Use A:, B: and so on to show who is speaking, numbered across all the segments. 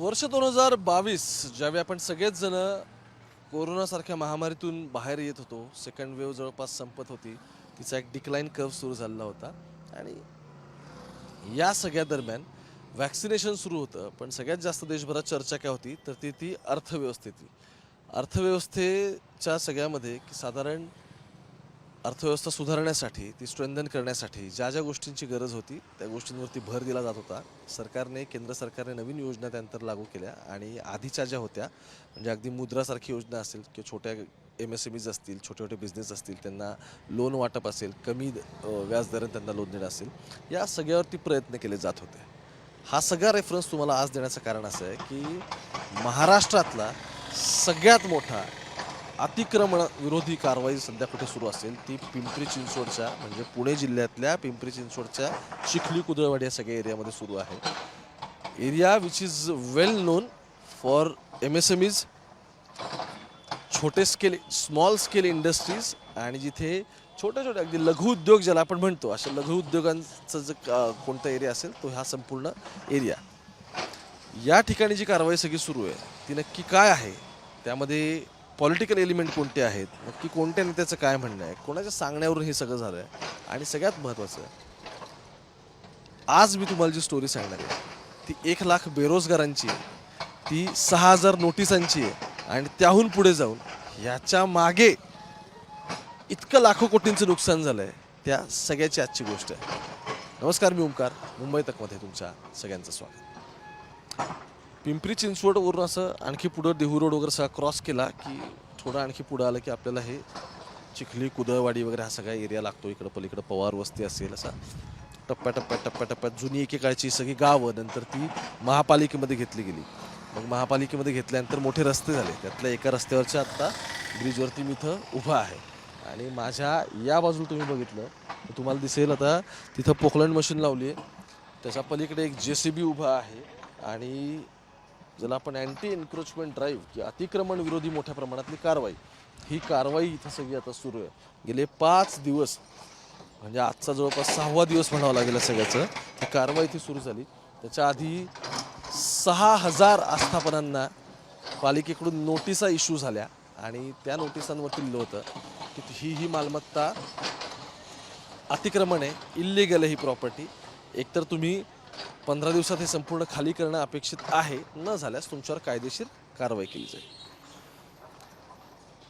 A: वर्ष दोन हजार बावीस ज्यावेळी आपण सगळेच जण कोरोनासारख्या महामारीतून बाहेर येत होतो सेकंड वेव्ह जवळपास संपत होती तिचा एक डिक्लाईन कर्व सुरू झालेला होता. आणि या सगळ्या दरम्यान वॅक्सिनेशन सुरू होतं पण सगळ्यात जास्त देशभरात चर्चा काय होती तर ती ती अर्थव्यवस्थेची. अर्थव्यवस्थेच्या सगळ्यामध्ये की साधारण अर्थव्यवस्था सुधारण्यासाठी ती स्ट्रेंथन करण्यासाठी ज्या ज्या गोष्टींची गरज होती त्या गोष्टींवरती भर दिला जात होता. सरकारने केंद्र सरकारने नवीन योजना त्यानंतर लागू केल्या आणि आधीच्या ज्या होत्या म्हणजे अगदी मुद्रासारखी योजना असेल किंवा छोट्या एम एस एम ईज असतील छोटे छोटे बिझनेस असतील त्यांना लोन वाटप असेल कमी व्याजदराने त्यांना लोन देणं असेल या सगळ्यावरती प्रयत्न केले जात होते. हा सगळा रेफरन्स तुम्हाला आज देण्याचं कारण असं आहे की महाराष्ट्रातला सगळ्यात मोठा अतिक्रमण विरोधी कारवाई सध्या कुठे सुरू असेल ती पिंपरी चिंचवडच्या म्हणजे पुणे जिल्ह्यातल्या पिंपरी चिंचवडच्या चिखली कुदळवाडी या सगळ्या एरियामध्ये सुरू आहे. Area which is well known for M S M is छोटे स्केल स्मॉल स्केल इंडस्ट्रीज आणि जिथे छोटे छोटे अगदी लघु उद्योग ज्याला आपण म्हणतो अशा लघु उद्योगांचा जे का- कोणता एरिया असेल तो हा संपूर्ण एरिया. या ठिकाणी जी कारवाई सगळी सुरू आहे ती नक्की काय आहे? त्यामध्ये पॉलिटिकल एलिमेंट कोणते आहेत? नक्की कोणत्या नेत्याचं काय म्हणणं आहे? कोणाच्या सांगण्यावरून हे सगळं झालं आहे आणि सगळ्यात महत्त्वाचं आज मी तुम्हाला जी स्टोरी सांगणार आहे ती एक लाख बेरोजगारांची ती सहा हजार नोटिसांची आहे आणि त्याहून पुढे जाऊन याच्या मागे इतकं लाखो कोटींचं नुकसान झालं आहे त्या सगळ्याची आजची गोष्ट आहे. नमस्कार मी ओंकार. मुंबई तकमध्ये तुमच्या सगळ्यांचं स्वागत. पिंपरी चिंचवडवरून असं आणखी पुढं देहू रोड वगैरे सगळा क्रॉस केला की थोडं आणखी पुढं आलं की आपल्याला हे चिखली कुदळवाडी वगैरे हा सगळा एरिया लागतो. इकडं पलीकडं पवार वस्ती असेल असा. टप्प्याटप्प्यात टप्प्याटप्प्यात जुनी एकेकाळची सगळी गावं नंतर ती महापालिकेमध्ये घेतली गेली. मग महापालिकेमध्ये घेतल्यानंतर मोठे रस्ते झाले. त्यातल्या एका रस्त्यावरच्या आत्ता ब्रिजवरती मी इथं उभा आहे. आणि माझ्या या बाजूला तुम्ही बघितलं तर तुम्हाला दिसेल आता तिथं पोकलंड मशीन लावली आहे त्याच्या पलीकडे एक जे सी बी उभा आहे. आणि ज्याला आपण अँटी एन्क्रोचमेंट ड्राईव्ह की अतिक्रमण विरोधी मोठ्या प्रमाणातली कारवाई ही कारवाई इथं सगळी आता सुरू आहे. गेले पाच दिवस म्हणजे आजचा जवळपास सहावा दिवस म्हणावा लागेल सगळ्याचं ही कारवाई इथे सुरू झाली. त्याच्या आधी सहा हजार आस्थापनांना पालिकेकडून नोटिसा इश्यू झाल्या आणि त्या नोटिसांवरती लिहिलं होतं की ही ही मालमत्ता अतिक्रमण आहे इल्लिगल आहे ही प्रॉपर्टी एकतर तुम्ही पंधरा दिवसात हे संपूर्ण खाली करणं अपेक्षित आहे. न झाल्यास तुमच्यावर कायदेशीर कारवाई केली जाईल.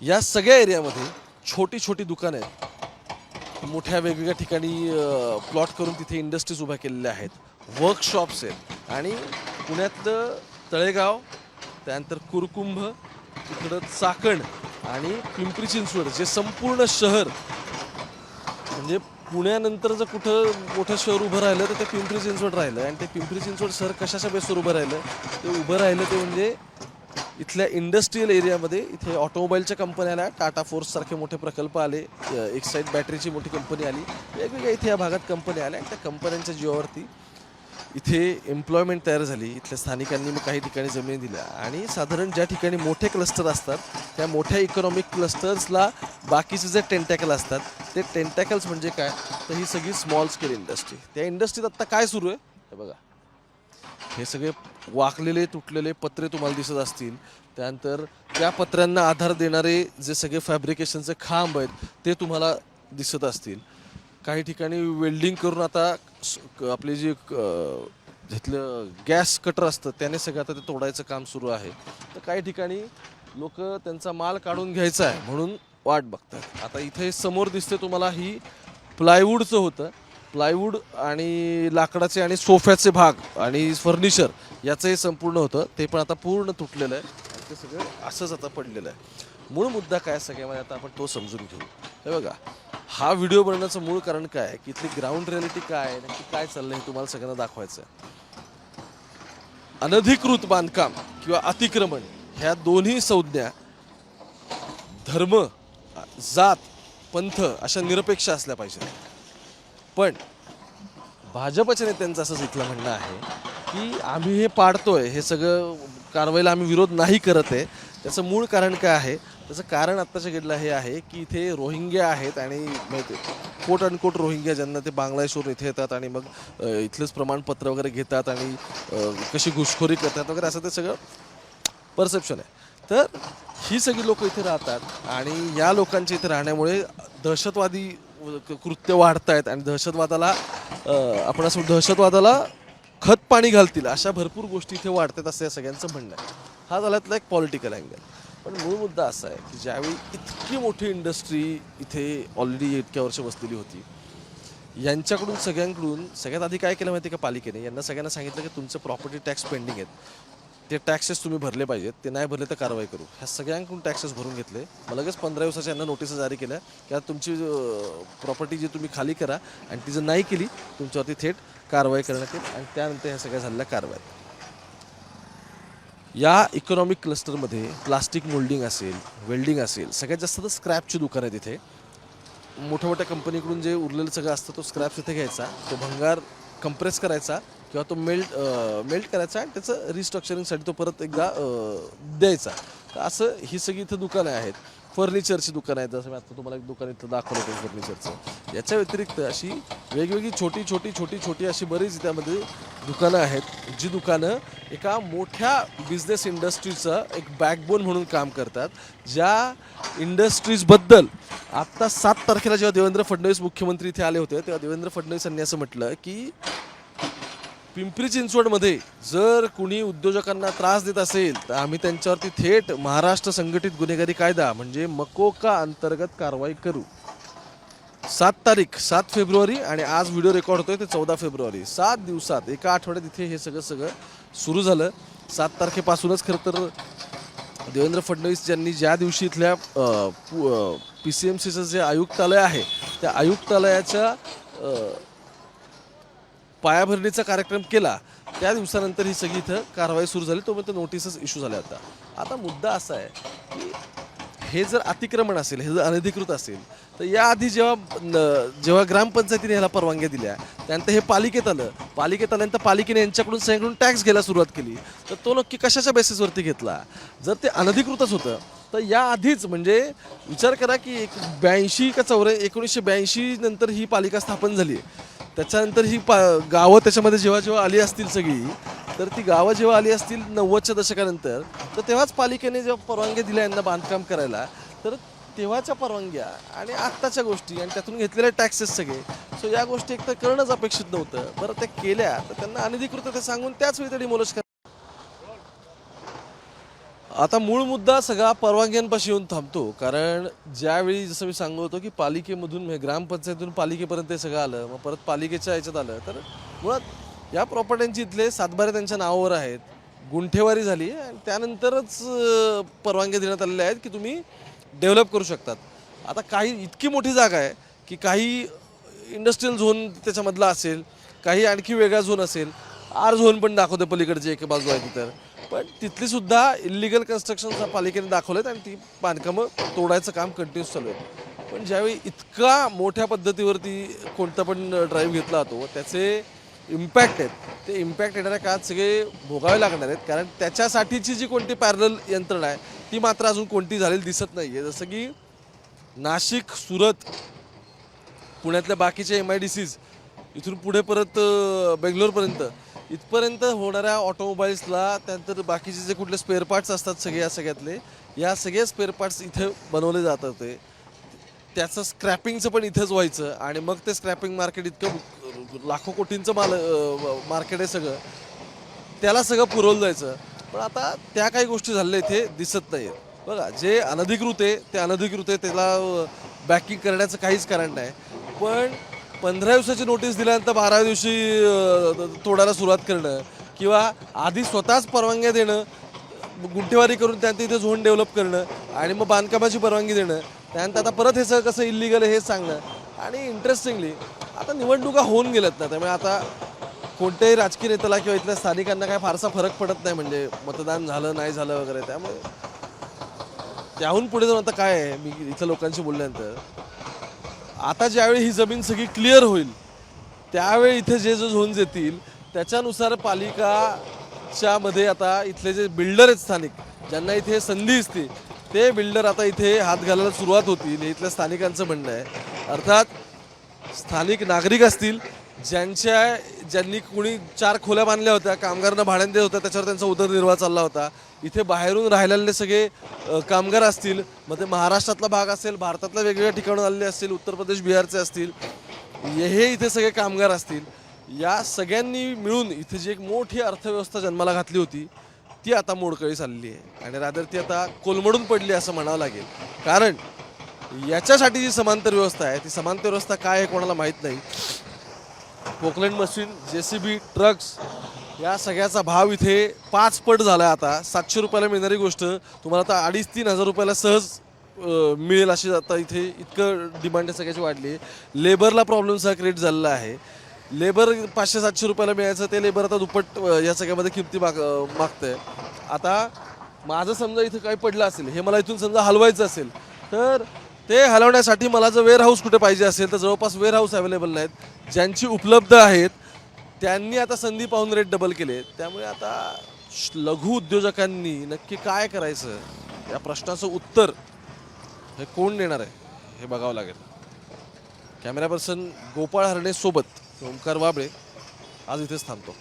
A: या सगळ्या एरियामध्ये छोटी छोटी दुकानं आहेत. मोठ्या वेगवेगळ्या ठिकाणी प्लॉट करून तिथे इंडस्ट्रीज उभ्या केलेल्या आहेत. वर्कशॉप्स आहेत. आणि पुण्यातलं तळेगाव त्यानंतर कुरकुंभ तिकडं चाकण आणि पिंपरी चिंचवड जे संपूर्ण शहर म्हणजे पुण्यानंतर जर कुठं मोठं शहर उभं राहिलं तर ते पिंपरी चिंचवड राहिलं. आणि ते पिंपरी चिंचवड शहर कशाच्या बेसवर उभं राहिलं? ते उभं राहिलं ते म्हणजे इथल्या इंडस्ट्रीयल एरियामध्ये इथे ऑटोमोबाईलच्या कंपन्या आल्या. टाटा फोर्स सारखे मोठे प्रकल्प आले. एक साईड बॅटरीची मोठी कंपनी आली. वेगवेगळ्या इथे या भागात कंपन्या आल्या. आणि त्या कंपन्यांच्या जीवावरती इथे एम्प्लॉयमेंट तयार झाली. इथल्या स्थानिकांनी मग काही ठिकाणी जमिनी दिल्या. आणि साधारण ज्या ठिकाणी मोठे क्लस्टर असतात त्या मोठ्या इकॉनॉमिक क्लस्टर्सला बाकीचे जे टेंटॅकल असतात ते टेंटॅकल्स म्हणजे काय? तर ही सगळी स्मॉल स्केल इंडस्ट्री त्या इंडस्ट्रीत आत्ता काय सुरू आहे? हे बघा. हे सगळे वाकलेले तुटलेले पत्रे तुम्हाला दिसत असतील. त्यानंतर त्या पत्र्यांना आधार देणारे जे सगळे फॅब्रिकेशनचे खांब आहेत ते तुम्हाला दिसत असतील. काही ठिकाणी वेल्डिंग करून आता आपले जे क- घेतलं गॅस कटर असतं त्याने सगळं आता ते तोडायचं काम सुरू आहे. तर काही ठिकाणी लोक त्यांचा माल काढून घ्यायचा आहे म्हणून वाट बघतात. आता इथे समोर दिसते तुम्हाला ही प्लायवूडचं होतं. प्लायवूड आणि लाकडाचे आणि सोफ्याचे भाग आणि फर्निचर याचं हे संपूर्ण होतं. ते पण आता पूर्ण तुटलेलं आहे. ते सगळं असंच आता पडलेलं आहे. मूळ मुद्दा काय आहे सगळ्यामध्ये आता आपण तो समजून घेऊ. हे बघा हा व्हिडिओ बनवण्याचं मूळ कारण काय? आहे की इथली ग्राउंड रियालिटी काय? आहे नक्की काय चाललंय हे तुम्हाला सगळ्यांना दाखवायचं आहे अनधिकृत बांधकाम किंवा अतिक्रमण ह्या दोन्ही संज्ञा धर्म जात पंथ अशा निरपेक्ष असल्या पाहिजेत. पण भाजपच्या नेत्यांचं असंच इथलं म्हणणं आहे की आम्ही हे पाडतोय हे सगळं कारवाईला आम्ही विरोध नाही करत आहे. त्याचं मूळ कारण काय आहे? त्याचं कारण आत्ताच्या घडलं हे आहे की इथे रोहिंग्या आहेत आणि माहिती आहे, कोट अनकोट कोट रोहिंग्या ज्यांना ते बांगलादेशवरून इथे येतात आणि मग इथलंच प्रमाणपत्र वगैरे घेतात आणि कशी घुसखोरी करतात वगैरे असं ते सगळं परसेप्शन आहे. तर ही सगळी लोक इथे राहतात आणि या लोकांच्या इथे राहण्यामुळे दहशतवादी कृत्य वाढत आहेत आणि दहशतवादाला आपण असं दहशतवादाला खत पाणी घालतील अशा भरपूर गोष्टी इथे वाढतात असं या सगळ्यांचं म्हणणं आहे. हा झाल्यातला एक पॉलिटिकल अँगल पण मूळ मुद्दा असा आहे की ज्यावेळी इतकी मोठी इंडस्ट्री इथे ऑलरेडी इतक्या वर्ष बसलेली होती यांच्याकडून सगळ्यांकडून सगळ्यात आधी काय केलं माहिती आहे का पालिकेने? यांना सगळ्यांना सांगितलं की तुमचं प्रॉपर्टी टॅक्स पेंडिंग आहेत. ते टॅक्सेस तुम्ही भरले पाहिजेत ते नाही भरले तर कारवाई करू. ह्या सगळ्यांकडून टॅक्सेस भरून घेतले. मग लगेच पंधरा दिवसाच्या यांना नोटीस जारी केल्या की आता तुमची प्रॉपर्टी जी तुम्ही खाली करा आणि ती जर नाही केली तुमच्यावरती थेट कारवाई करण्यात येईल आणि त्यानंतर ह्या सगळ्या झालेल्या कारवाई या इकॉनॉमिक क्लस्टरमध्ये प्लास्टिक मोल्डिंग असेल वेल्डिंग असेल सगळ्यात जास्त तर स्क्रॅपची दुकानं आहे तिथे मोठ्या मोठ्या कंपनीकडून जे उरलेलं सगळं असतं तो स्क्रॅप तिथे घ्यायचा तो भंगार कंप्रेस करायचा किंवा तो मेल्ट मेल्ट करायचा आणि त्याचं रिस्ट्रक्चरिंगसाठी तो परत एकदा द्यायचा. तर असं ही सगळी इथं दुकानं आहेत. फर्निचरची दुकानं आहेत जसं मी आता तुम्हाला एक दुकान इथं दाखवलं होतं फर्निचरचं याच्या व्यतिरिक्त अशी वेगवेगळी छोटी छोटी छोटी छोटी अशी बरीच त्यामध्ये दुकानं आहेत जी दुकानं एका मोठ्या बिझनेस इंडस्ट्रीचं एक बॅकबोन म्हणून काम करतात. ज्या इंडस्ट्रीजबद्दल आत्ता सात तारखेला जेव्हा देवेंद्र फडणवीस मुख्यमंत्री इथे आले होते तेव्हा देवेंद्र फडणवीस यांनी असं म्हटलं की पिंपरी चिंचवडमध्ये जर कुणी उद्योजकांना त्रास देत असेल तर आम्ही त्यांच्यावरती थेट महाराष्ट्र संघटित गुन्हेगारी कायदा म्हणजे मकोका अंतर्गत कारवाई करू. सात तारीख सात फेब्रुवारी आणि आज व्हिडिओ रेकॉर्ड होतोय ते चौदा फेब्रुवारी. सात दिवसात एका आठवड्यात इथे हे सगळं सगळं सुरू झालं. सात तारखेपासूनच खरं तर देवेंद्र फडणवीस ज्यांनी ज्या दिवशी इथल्या पी सी एम सीचं जे आयुक्तालय आहे त्या आयुक्तालयाच्या पायाभरणीचा कार्यक्रम केला त्या दिवसानंतर ही सगळी इथं कारवाई सुरू झाली. तोपर्यंत नोटीसच इश्यू झाल्या होता आता मुद्दा असा आहे की हे जर अतिक्रमण असेल हे जर अनधिकृत असेल तर याआधी जेव्हा न- जेव्हा ग्रामपंचायतीने ह्याला परवानग्या दिल्या त्यानंतर हे पालिकेत आलं. पालिकेत आल्यानंतर पालिकेने यांच्याकडून सगळ्यांकडून टॅक्स घ्यायला सुरुवात केली. तर तो नक्की कशाच्या बेसिसवरती घेतला? जर ते अनधिकृतच होतं तर याआधीच म्हणजे विचार करा की एक ब्याऐंशी का चौऱ्या एकोणीसशे ब्याऐंशी नंतर ही पालिका स्थापन झाली. त्याच्यानंतर ही पा गावं त्याच्यामध्ये जेव्हा जेव्हा आली असतील सगळी तर ती गावं जेव्हा आली असतील नव्वदच्या दशकानंतर तर तेव्हाच पालिकेने जेव्हा परवानगी दिल्या यांना बांधकाम करायला तर तेव्हाच्या परवानग्या आणि आत्ताच्या गोष्टी आणि त्यातून घेतलेले टॅक्सेस सगळे सो या गोष्टी एकतर करणंच अपेक्षित नव्हतं. बरं त्या केल्या तर त्यांना अनधिकृत ते सांगून त्याच वेळी तरी डिमोलिश कर आता मूळ मुद्दा सगळा परवानग्यांपाशी येऊन थांबतो कारण ज्यावेळी जसं मी सांगत होतो की पालिकेमधून म्हणजे ग्रामपंचायतीतून पालिकेपर्यंत हे सगळं आलं मग परत पालिकेच्या याच्यात आलं तर मुळात या प्रॉपर्ट्यांची इथले सातबारे त्यांच्या नावावर आहेत. गुंठेवारी झाली आणि त्यानंतरच परवानग्या देण्यात आलेल्या आहेत की तुम्ही डेव्हलप करू शकतात. आता काही इतकी मोठी जागा आहे की काही इंडस्ट्रीयल झोन त्याच्यामधला असेल काही आणखी वेगळा झोन असेल आर झोन पण दाखवते पलीकडची एक बाजू आहे तिथं. पण तिथली सुद्धा इलिगल कन्स्ट्रक्शन पालिकेने दाखवलेत आणि ती बांधकामं तोडायचं काम कंटिन्यूस चालू आहे. पण ज्यावेळी इतका मोठ्या पद्धतीवरती कोणता पण ड्राईव्ह घेतला जातो त्याचे इम्पॅक्ट आहेत. ते इम्पॅक्ट येणाऱ्या काळात सगळे भोगावे लागणार आहेत. कारण त्याच्यासाठीची जी कोणती पॅरल यंत्रणा आहे ती मात्र अजून कोणती झालेली दिसत नाही आहे जसं की नाशिक सुरत पुण्यातल्या बाकीच्या एम आय डी सीज इथून पुढे परत बेंगलोरपर्यंत. इथपर्यंत होणाऱ्या ऑटोमोबाईल्सला त्यानंतर बाकीचे जे कुठले स्पेअर पार्ट्स असतात सगळे या सगळ्यातले या सगळे स्पेअर पार्ट्स इथे बनवले जातात ते त्याचं स्क्रॅपिंगचं पण इथंच व्हायचं आणि मग ते स्क्रॅपिंग मार्केट इतकं लाखो कोटींचं माल मार्केट आहे सगळं. त्याला सगळं पुरवलं जायचं. पण आता त्या काही गोष्टी झालेल्या इथे दिसत नाही बघा जे अनधिकृत आहे ते अनधिकृत आहे त्याला बॅकिंग करण्याचं काहीच कारण नाही. पण पंधरा दिवसाची नोटीस दिल्यानंतर बाराव्या दिवशी तोडायला सुरुवात करणं किंवा आधी स्वतःच परवानग्या देणं गुंठेवारी करून त्यानंतर इथे झोन डेव्हलप करणं आणि मग बांधकामाची परवानगी देणं त्यानंतर आता परत हे सगळं कसं इलिगल आहे हे सांगणं. आणि इंटरेस्टिंगली आता निवडणुका होऊन गेल्यात ना त्यामुळे आता कोणत्याही राजकीय नेत्याला किंवा इथल्या स्थानिकांना काय फारसा फरक पडत नाही म्हणजे मतदान झालं नाही झालं वगैरे त्यामुळे त्याहून पुढे जाऊन आता काय आहे? मी इथल्या लोकांशी बोलल्यानंतर आता ज्यावेळी ही जमीन सगळी क्लिअर होईल त्यावेळी इथे जे जे झोन्स येतील त्याच्यानुसार पालिकाच्या मध्ये आता इथले जे बिल्डर आहेत स्थानिक ज्यांना इथे संधी असते ते बिल्डर आता इथे हात घालायला सुरुवात होतील हे इथल्या स्थानिकांचं म्हणणं आहे. अर्थात स्थानिक नागरिक असतील ज्यांच्या ज्यांनी कुणी चार खोल्या बांधल्या होत्या कामगारांना भाड्याने देत होत्या त्याच्यावर त्यांचा उदरनिर्वाह चालला होता. इथे बाहेरून राहिलेले सगळे कामगार असतील मग ते महाराष्ट्रातला भाग असेल भारतातल्या वेगवेगळ्या ठिकाणून आलेले असतील उत्तर प्रदेश बिहारचे असतील हे इथे सगळे कामगार असतील. या सगळ्यांनी मिळून इथे जी एक मोठी अर्थव्यवस्था जन्माला घातली होती ती आता मोडकळी चालली आहे. आणि रादर ती आता कोलमडून पडली असं म्हणावं लागेल. कारण याच्यासाठी जी समांतर व्यवस्था आहे ती समांतर व्यवस्था काय आहे कोणाला माहीत नाही. Poclain machine J C B trucks या सगळ्याचा भाव इथे पाच पट झाला आहे आता. सातशे रुपयाला मिळणारी गोष्ट तुम्हाला आता अडीच तीन हजार रुपयाला सहज मिळेल अशी आता इथे इतकं डिमांड सगळ्याची वाढली आहे. लेबरला प्रॉब्लेमसह क्रिएट झालेला आहे. लेबर पाचशे सातशे रुपयाला मिळायचं ते लेबर आता दुप्पट या सगळ्यामध्ये किमती माग मागतं आहे आता माझं समजा इथं काही पडलं असेल हे मला इथून समजा हलवायचं असेल तर ते हलवण्यासाठी मला जर वेअर हाऊस कुठे पाहिजे असेल तर जवळपास वेअर हाऊस अवेलेबल नाहीत. ज्यांची उपलब्ध आहेत त्यांनी आता संधी पाहून रेट डबल केले. त्यामुळे आता लघु उद्योजकांनी नक्की काय करायचं या प्रश्नाचं उत्तर हे कोण देणार आहे हे बघावं लागेल. कॅमेरा पर्सन गोपाळ हरणे सोबत ओंकार वाबळे आज इथेच थांबतो.